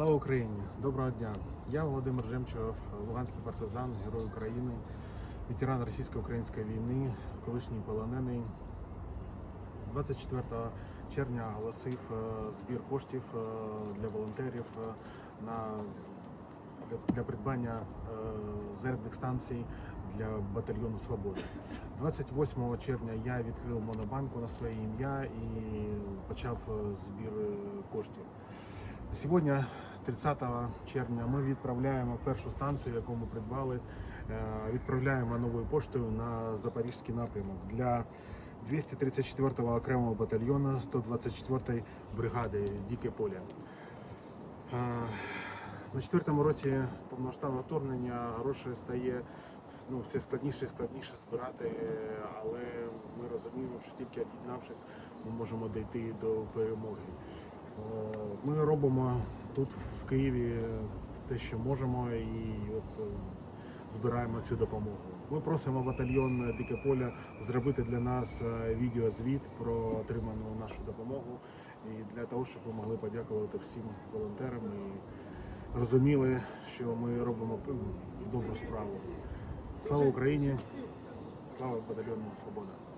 Слава Україні! Доброго дня! Я Володимир Жемчов, луганський партизан, герой України, ветеран російсько-української війни, колишній полонений. 24 червня оголосив е, збір коштів е, для волонтерів е, на для, придбання зарядних станцій для батальйону Свобода. 28 червня я відкрив монобанку на своє ім'я і почав збір коштів. Сьогодні, 30 червня, ми відправляємо першу станцію, яку ми придбали. е, Відправляємо новою поштою на запорізький напрямок для 234-го окремого батальйону 124-ї бригади Діке поле. Е, На четвертому році повномасштабного вторгнення грошей стає ну, все складніше і складніше збирати, але ми розуміємо, що тільки об'єднавшись, ми можемо дійти до перемоги. Е, Ми робимо тут в Києві те, що можемо, і от е, збираємо цю допомогу. Ми просимо батальйон Дике Поля зробити для нас е, відеозвіт про отриману нашу допомогу і для того, щоб ми могли подякувати всім волонтерам і розуміли, що ми робимо добру справу. Слава Україні! Слава батальйону Свобода!